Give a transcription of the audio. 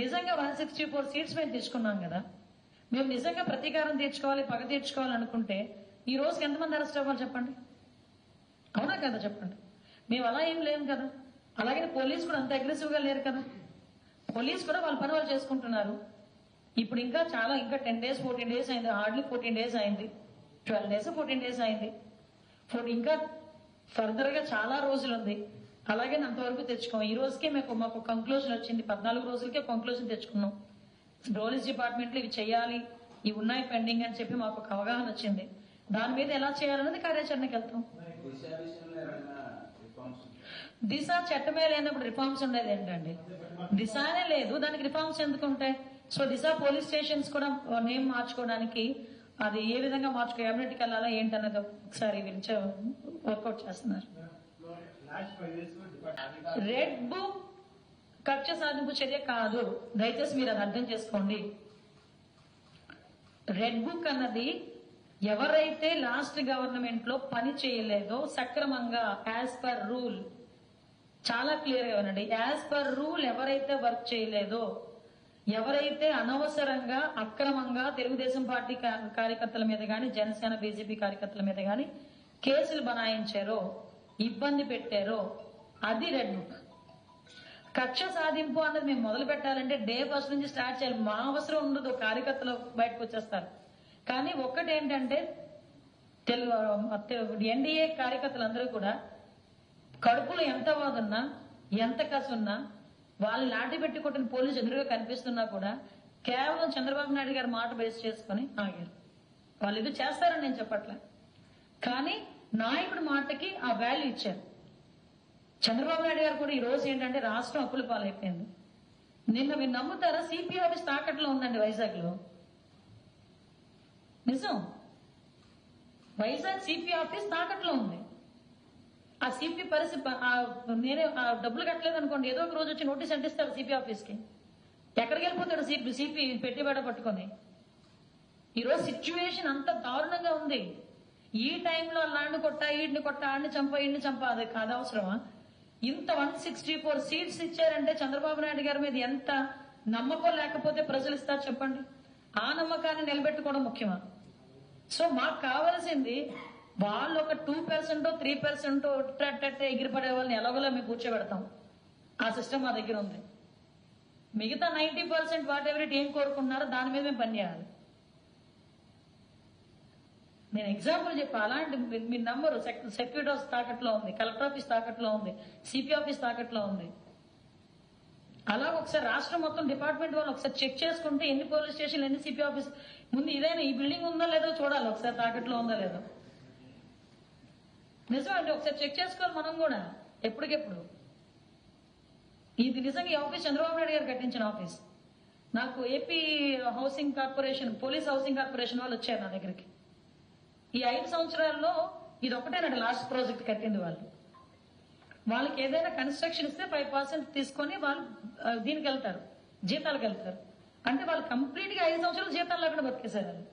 నిజంగా one sixty four seats మేము తీసుకున్నాం కదా. మేము నిజంగా ప్రతీకారం తీర్చుకోవాలి పగ తీర్చుకోవాలి అనుకుంటే ఈ రోజుకి ఎంతమంది అరెస్ట్ అవ్వాలి చెప్పండి? అవునా కదా చెప్పండి. మేము అలా ఏం లేము కదా. అలాగే పోలీస్ కూడా అంత అగ్రెసివ్గా లేరు కదా. పోలీస్ కూడా వాళ్ళ పని వాళ్ళు చేసుకుంటున్నారు. ఇప్పుడు ఇంకా చాలా ఇంకా టెన్ డేస్ ఫోర్టీన్ డేస్ అయింది. హార్డ్లీ ఫోర్టీన్ డేస్ అయింది. ట్వెల్వ్ డేస్ ఫోర్టీన్ డేస్ అయింది. ఫోర్ ఇంకా ఫర్దర్గా చాలా రోజులు ఉంది అలాగే అంతవరకు తెచ్చుకోం ఈ రోజుకే మీకు మాకు కంక్లూజన్ వచ్చింది. పద్నాలుగు రోజులకే కంక్లూజన్ తెచ్చుకున్నాం. పోలీస్ డిపార్ట్మెంట్లో ఇవి చేయాలి ఇవి ఉన్నాయి పెండింగ్ అని చెప్పి మాకు ఒక అవగాహన వచ్చింది. దాని మీద ఎలా చేయాలన్నది కార్యాచరణకి వెళ్తాం. దిశ చట్టమే లేనప్పుడు రిఫార్మ్స్ ఉండేది ఏంటండి? దిశనే లేదు. దానికి రిఫార్మ్స్ ఎందుకు ఉంటాయి? సో దిశ పోలీస్ స్టేషన్స్ కూడా నేమ్ మార్చుకోవడానికి అది ఏ విధంగా మార్చుకో క్యాబినెట్కి వెళ్ళాలా ఏంటన్నది ఒకసారి వర్కౌట్ చేస్తున్నారు. రెడ్ బుక్ కక్ష సాధింపు చర్య కాదు. దయచేసి మీరు అది అర్థం చేసుకోండి. రెడ్ బుక్ అన్నది ఎవరైతే లాస్ట్ గవర్నమెంట్లో పని చేయలేదో సక్రమంగా యాజ్ పర్ రూల్ చాలా క్లియర్గా వినండి. యాజ్ పర్ రూల్ ఎవరైతే వర్క్ చేయలేదో ఎవరైతే అనవసరంగా అక్రమంగా తెలుగుదేశం పార్టీ కార్యకర్తల మీద గాని జనసేన బీజేపీ కార్యకర్తల మీద గాని కేసులు బనాయించారో ఇబ్బంది పెట్టారో అది రెడ్ బుక్. కక్ష సాధింపు అన్నది మేము మొదలు పెట్టాలంటే డే ఫస్ట్ నుంచి స్టార్ట్ చేయాలి. మా అవసరం ఉండదు కార్యకర్తలు బయటకు వచ్చేస్తారు. కానీ ఒక్కటి ఏంటంటే తెలుగు ఎన్డీఏ కార్యకర్తలందరూ కూడా కడుపులో ఎంత వాదున్నా ఎంత కసున్నా వాళ్ళు లాటి పెట్టి కొట్టిన పోలీసు ఎదురుగా కనిపిస్తున్నా కూడా కేవలం చంద్రబాబు నాయుడు గారి మాట బేస్ చేసుకుని ఆగారు. వాళ్ళు ఇది చేస్తారని నేను చెప్పట్లే. కానీ నాయకుడు మాటకి ఆ వాల్యూ ఇచ్చారు. చంద్రబాబు నాయుడు గారు కూడా ఈ రోజు ఏంటంటే రాష్ట్రం అప్పుల పాలైపోయింది. నిన్న మీరు నమ్ముతారా? సిపిఐ ఆఫీస్ తాకట్లో ఉందండి వైజాగ్లో నిజం. వైజాగ్ సిపి ఆఫీస్ తాకట్లో ఉంది. ఆ సిపి పరిస్థితి ఆ నేనే ఆ డబ్బులు కట్టలేదు అనుకోండి. ఏదో ఒక రోజు వచ్చి నోటీస్ అంటిస్తారు సిపి ఆఫీస్కి. ఎక్కడికి వెళ్ళిపోతాడు సిపి సిపి పెట్టుబడి పట్టుకొని? ఈరోజు సిచ్యువేషన్ అంత దారుణంగా ఉంది. ఈ టైంలో లాండ్ కొట్ట ఈడిని కొట్ట ఆడిని చంప ఈడిని చంప అది కాదు అవసరమా? ఇంత వన్ సిక్స్టీ ఫోర్ సీట్స్ ఇచ్చారంటే చంద్రబాబు నాయుడు గారి మీద ఎంత నమ్మకం లేకపోతే ప్రజలు ఇస్తారు చెప్పండి? ఆ నమ్మకాన్ని నిలబెట్టుకోవడం ముఖ్యమా? సో మాకు కావాల్సింది వాళ్ళు ఒక టూ పర్సెంట్ త్రీ పర్సెంట్ ఎగిరిపడే వాళ్ళని ఎలాగోలా మేము కూర్చోబెడతాం. ఆ సిస్టమ్ మా దగ్గర ఉంది. మిగతా నైన్టీ పర్సెంట్ వాట్ ఎవరి ఏం కోరుకుంటున్నారో దాని మీద మేము పనిచేయాలి నేను ఎగ్జాంపుల్ చెప్పా అలాంటి మీ- మీ సెక్యూరిటీ ఆఫీస్ తాకట్లో ఉంది కలెక్టర్ ఆఫీస్ తాకట్లో ఉంది సిపి ఆఫీస్ తాకట్లో ఉంది. అలా ఒకసారి రాష్ట్రం మొత్తం డిపార్ట్మెంట్ వాళ్ళు ఒకసారి చెక్ చేసుకుంటే ఎన్ని పోలీస్ స్టేషన్లు ఎన్ని సిపి ఆఫీస్ ముందు ఇదైనా ఈ బిల్డింగ్ ఉందో లేదో చూడాలి ఒకసారి తాకట్లో ఉందో లేదో. నిజమండి ఒకసారి చెక్ చేసుకోవాలి మనం కూడా ఎప్పటికెప్పుడు. ఇది నిజంగా ఈ ఆఫీస్ చంద్రబాబు నాయుడు గారు కట్టించిన ఆఫీస్ నాకు AP housing corporation police housing corporation వాళ్ళు వచ్చారు నా దగ్గరికి. ఈ ఐదు సంవత్సరాల్లో ఇది ఒకటేనండి లాస్ట్ ప్రాజెక్ట్ కట్టింది వాళ్ళు. వాళ్ళకి ఏదైనా కన్స్ట్రక్షన్ ఇస్తే ఫైవ్ పర్సెంట్ తీసుకొని వాళ్ళు దీనికి వెళ్తారు జీతాలకు వెళ్తారు అంటే వాళ్ళు కంప్లీట్గా ఐదు సంవత్సరాలు జీతాలు లేకుండా బతికేశారు వాళ్ళు.